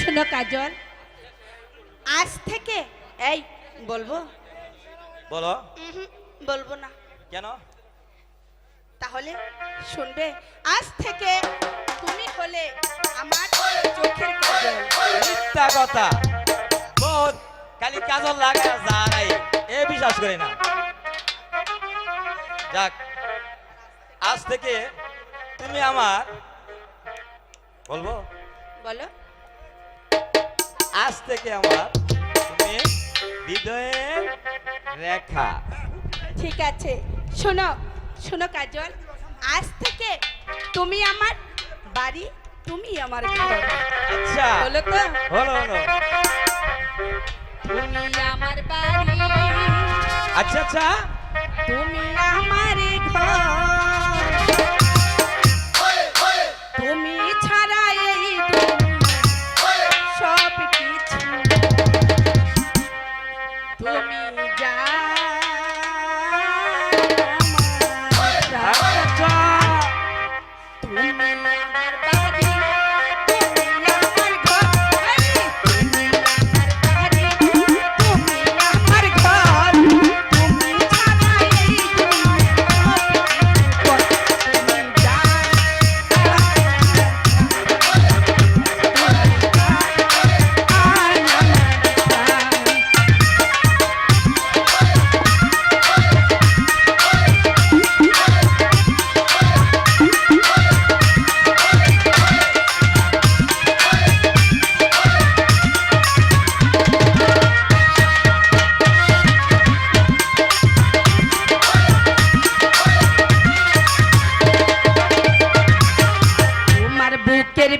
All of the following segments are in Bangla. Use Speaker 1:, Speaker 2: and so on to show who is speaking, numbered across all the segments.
Speaker 1: শোনো কাজল আজ থেকে এই বলব?
Speaker 2: বলো।
Speaker 1: বলব না।
Speaker 2: কেন?
Speaker 1: তাহলে শুনবে আজ থেকে তুমি হলে আমার চোখের কাজল।
Speaker 2: মিথ্যা কথা। বহুত খালি কাজল লাগা যা নাই এ বিশ্বাস করি না। যাক আজ থেকে তুমি আমার বলব?
Speaker 1: বলো।
Speaker 2: আজ থেকে আমার তুমি হৃদয়ের রেখা।
Speaker 1: ঠিক আছে। শোনো শোনো কাজল আজ থেকে তুমি আমার বাড়ি তুমি আমার ঘর।
Speaker 2: আচ্ছা।
Speaker 1: বলো তো।
Speaker 2: হলো হলো
Speaker 1: তুমি আমার বাড়ি।
Speaker 2: আচ্ছা আচ্ছা।
Speaker 1: তুমি আমার ঘর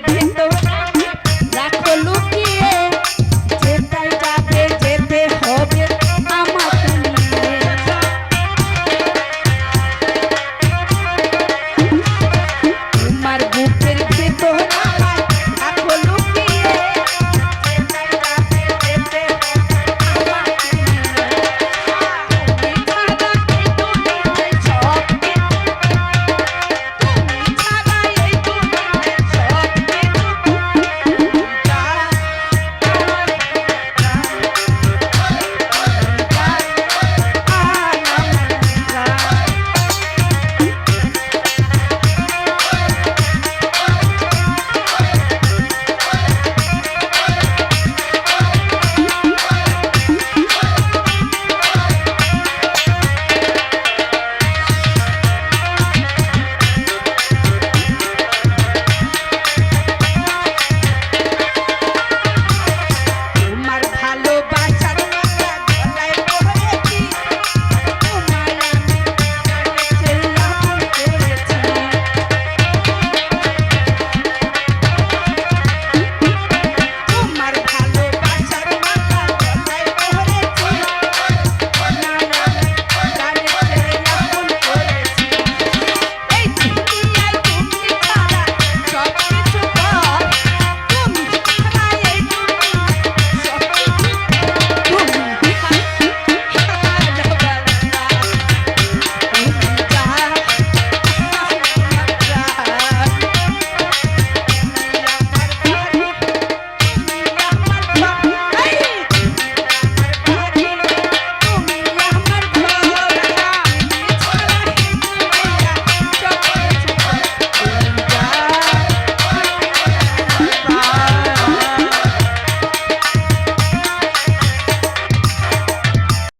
Speaker 1: siento